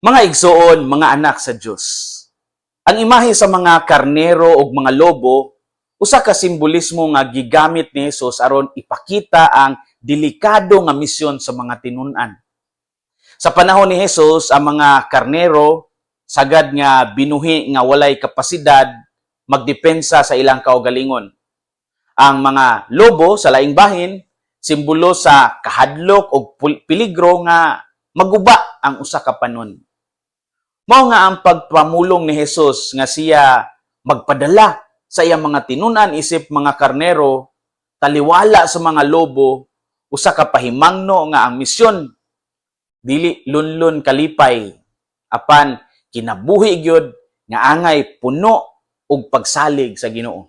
Mga igsoon, mga anak sa Dios. Ang imahe sa mga karnero o mga lobo usa ka simbolismo nga gigamit ni Jesus aron ipakita ang delikado nga misyon sa mga tinun-an. Sa panahon ni Jesus, ang mga karnero sagad nga binuhi nga walay kapasidad magdepensa sa ilang kaugalingon. Ang mga lobo sa laing bahin simbolo sa kahadlok o peligro nga maguba ang usa ka panon. Mao nga ang pagpamulong ni Jesus nga siya magpadala sa iyang mga tinunan isip mga karnero taliwala sa mga lobo usa ka pahimangno nga ang misyon dili lunlun kalipay apan kinabuhi gyud nga angay puno og pagsalig sa Ginoo.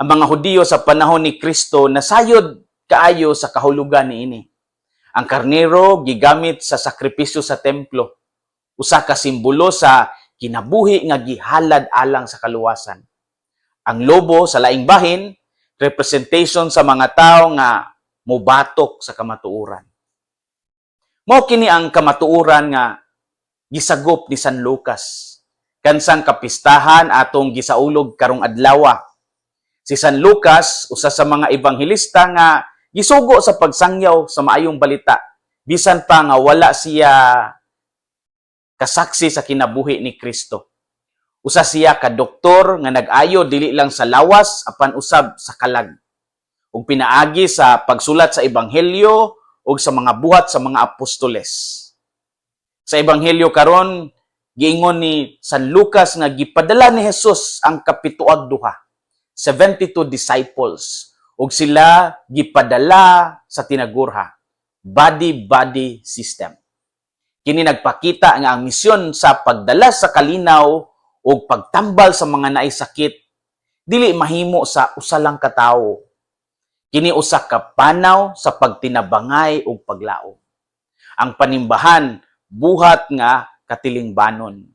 Ang mga Hudiyo sa panahon ni Kristo nasayod kaayo sa kahulugan niini. Ang karnero gigamit sa sakripisyo sa templo usa ka simbolo sa kinabuhi nga gihalad alang sa kaluwasan. Ang lobo sa laing bahin representation sa mga tao nga mubatok sa kamatuoran. Mao kini ang kamatuoran nga gisagop ni San Lucas. Kansang kapistahan atong gisaulog karong adlaw. Si San Lucas usa sa mga ebanghelista nga gisugo sa pagsangyaw sa maayong balita bisan pa nga wala siya kasaksi sa kinabuhi ni Kristo. Usa siya ka doktor nga nag-ayo dili lang sa lawas apan usab sa kalag. Ug pinaagi sa pagsulat sa ebanghelyo ug sa mga buhat sa mga apostoles. Sa ebanghelyo karon giingon ni San Lucas nga gipadala ni Jesus ang kapituag duha, 72 disciples ug sila gipadala sa tinagurha, body-body system. Kini nagpakita nga ang misyon sa pagdala sa kalinaw o pagtambal sa mga naay sakit dili mahimo sa usa lang ka tawo. Kini usa ka panaw sa pagtinabangay o paglaom. Ang panimbahan buhat nga katilingbanon.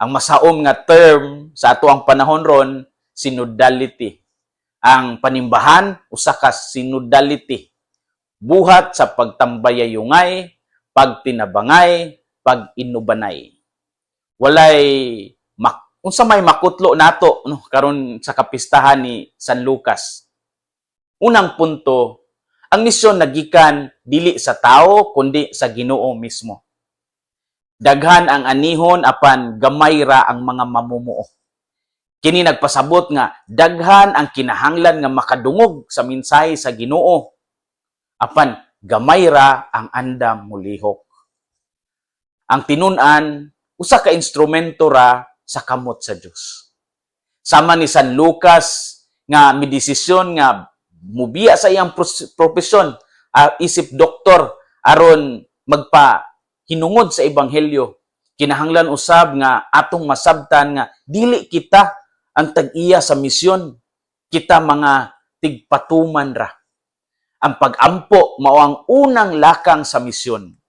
Ang masaom nga term sa ato ang panahon ron synodality. Ang panimbahan usa ka synodality. Buhat sa pagtambayayungay, pagtinabangay, pag-inubanay. Walay mak unsa may makutlo nato no karon sa kapistahan ni San Lucas. Unang punto, ang misyon nagikan dili sa tao kundi sa Ginoo mismo. Daghan ang anihon apan gamay ra ang mga mamumuo. Kini nagpasabot nga daghan ang kinahanglan nga makadungog sa mensahe sa Ginoo. Apan gamay ra ang andam mulihok. Ang tinun-an usa ka instrumento ra sa kamot sa Dios. Sama ni San Lucas nga midesisyon nga mubiya sa iyang profesyon ah, isip doktor aron magpa hinungod sa ebanghelyo kinahanglan usab nga atong masabtan nga dili kita ang tag-iya sa misyon kita mga tigpatuman ra ang pag-ampo mao ang unang lakang sa misyon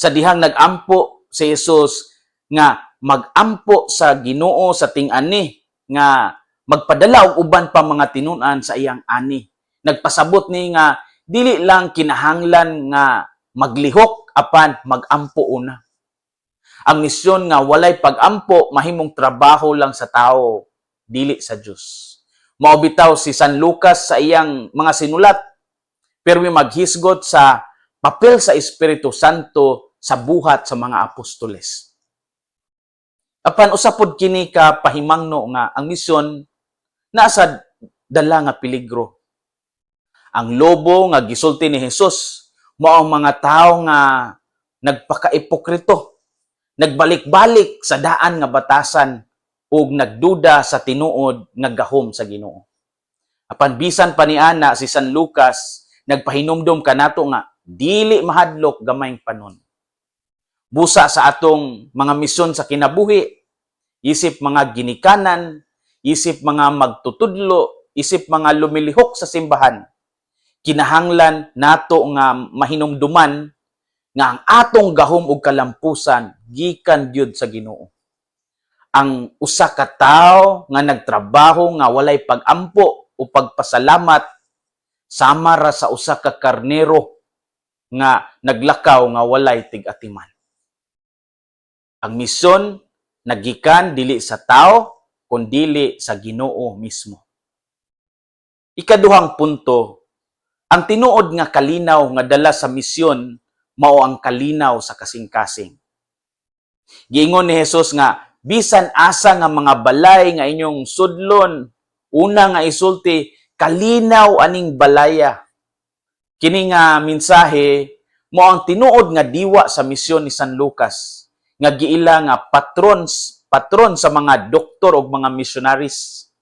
sa dihang nag-ampo si Jesus nga mag-ampo sa Ginoo sa ting-ani nga magpadala og uban pa mga tinunan sa iyang ani. Nagpasabot ni nga dili lang kinahanglan nga maglihok apan mag-ampo una. Ang misyon nga walay pag-ampo mahimong trabaho lang sa tao, dili sa Dios. Mao bitaw si San Lucas sa iyang mga sinulat pero may maghisgot sa papel sa Espiritu Santo sa buhat sa mga apostoles. Apan usapod kini ka pahimangno nga ang misyon nasa dala nga peligro. Ang lobo nga gisulti ni Jesus mao ang mga tao nga nagpakaipokrito, nagbalik-balik sa daan nga batasan ug nagduda sa tinuod nga gahom sa Ginoo. Apan bisan pa ni ana si San Lucas nagpahinumdom kanato nga dili mahadlok gamayng panon. Busa sa atong mga misyon sa kinabuhi, isip mga ginikanan, isip mga magtutudlo, isip mga lumilihok sa simbahan. Kinahanglan nato nga mahinumduman nga ang atong gahom ug kalampusan gikan gyud sa Ginoo. Ang usa ka tawo nga nagtrabaho nga walay pag-ampo o pagpasalamat sama ra sa usa ka karnero nga naglakaw nga walay tig-atiman. Ang misyon nagikan dili sa tao kundili sa Ginoo mismo. Ikaduhang punto, ang tinuod nga kalinaw nga dala sa misyon mao ang kalinaw sa kasing-kasing. Giingon ni Jesus nga bisan asa nga mga balay nga inyong sudlon una nga isulti kalinaw aning balaya. Kini nga mensahe mo ang tinuod nga diwa sa misyon ni San Lucas nga giila nga patrons patron sa mga doktor ug mga missionaries.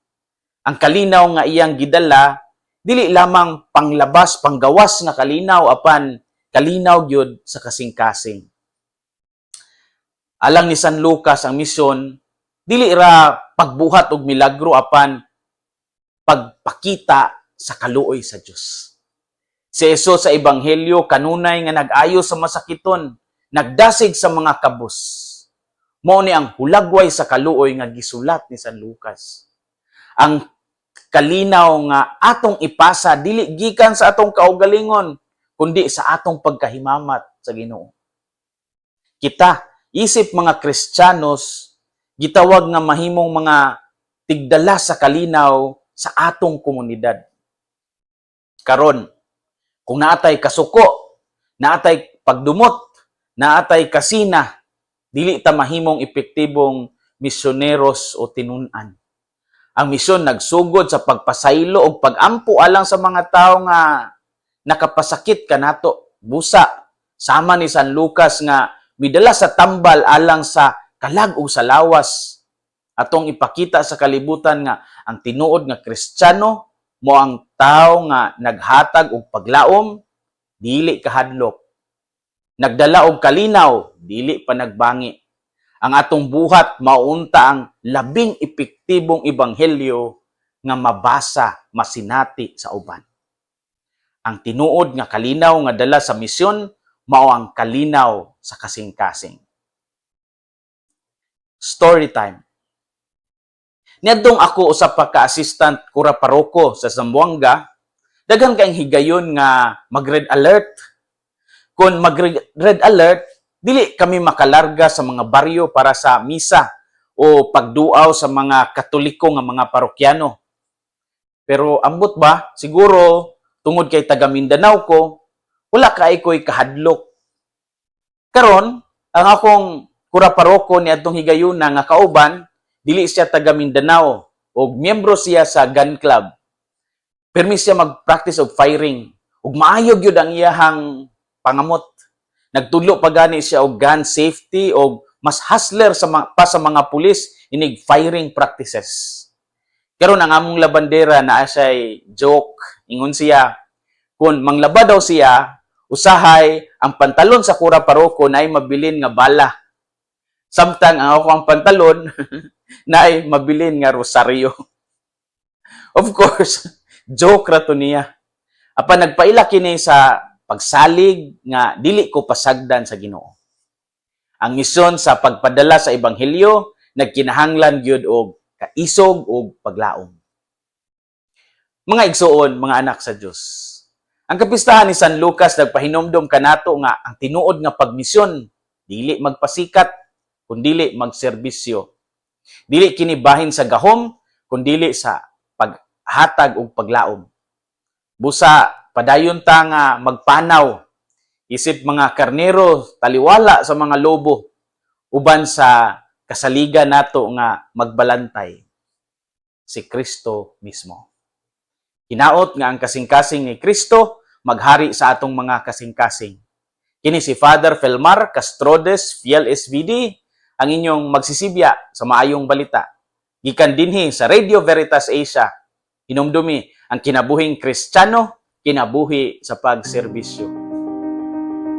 Ang kalinaw nga iyang gidala dili lamang panglabas panggawas nga kalinaw apan kalinaw gyud sa kasing-kasing. Alang ni San Lucas ang misyon dili ra pagbuhat og milagro apan pagpakita sa kaluoy sa Dios. Si Jesus sa ebanghelyo kanunay nga nag-ayo sa masakiton, nagdasig sa mga kabus. Mao ni ang hulagway sa kaluoy nga gisulat ni San Lucas. Ang kalinaw nga atong ipasa dili gikan sa atong kaugalingon kundi sa atong pagkahimamat sa Ginoo. Kita isip mga Kristiyanos gitawag nga mahimong mga tigdala sa kalinaw sa atong komunidad. Karon, kung naatay kasuko, naatay pagdumot, naatay kasina, dili ta mahimong epektibong misyoneros o tinunan. Ang misyon nagsugod sa pagpasaylo o pagampo alang sa mga tao nga nakapasakit kanato busa sama ni San Lucas nga midala sa tambal alang sa kalag ug sa lawas atong ipakita sa kalibutan nga ang tinuod nga Kristiyano mo ang tao nga naghatag og paglaom dili kahadlok nagdala og kalinaw dili pa nagbangi. Ang atong buhat maunta ang labing epektibong ebanghelyo nga mabasa masinati sa uban. Ang tinuod nga kalinaw nga dala sa misyon mao ang kalinaw sa kasing-kasing. Story time Niadtong ako usa pa ka assistant kura paroko sa Zamboanga, daghan kayong higayon nga mag-red alert. Kung mag-red alert, dili kami makalarga sa mga baryo para sa misa o pagduaw sa mga katoliko nga mga parokyano. Pero ambot ba, siguro tungod kay taga Mindanao ko, wala kay ko'y kahadlok. Karon, ang akong kura paroko ni adtong higayon nga kauban, dili siya taga Mindanao o miyembro siya sa gun club. Permis siya mag-practice of firing. Ug maayog yun ang iyahang pangamot. Nagtulo pa gani siya og gun safety o mas hustler sa mga, pa sa mga pulis inig firing practices. Karon ang among labandera na asay joke ingon siya kun manglaba daw siya usahay ang pantalon sa kura paroko na ay mabilin nga bala. Samtang ang ako ang pantalon na ay mabilin nga rosaryo. Of course, joke ra to niya. Apa nagpaila kini sa pagsalig nga dili ko pasagdan sa Ginoo. Ang misyon sa pagpadala sa ebanghelyo nagkinahanglan gyud og kaisog og paglaom. Mga igsuon, mga anak sa Dios. Ang kapistahan ni San Lucas nagpahinomdom kanato nga ang tinuod nga pagmisyon dili magpasikat kundili magserbisyo Dili kini bahin sa gahom, kundili sa paghatag ug paglaom. Busa padayon ta nga magpanaw isip mga karnero taliwala sa mga lobo uban sa kasaliga nato nga magbalantay si Kristo mismo. Hinaot nga ang kasing-kasing ni Kristo maghari sa atong mga kasing-kasing. Kini si Father Felmar Castrodes, Fiel SVD, ang inyong magsisibya sa maayong balita. Gikan dinhi sa Radio Veritas Asia, hinumdumi ang kinabuhing Kristiyano, kinabuhi sa pagserbisyo.